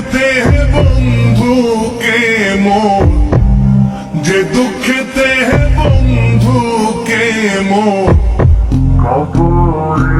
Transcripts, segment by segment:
দুঃখেতে হে বন্ধু কে মোর? যে দুঃখেতে হে বন্ধু কে মোর? কবরে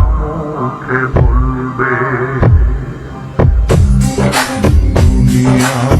Allah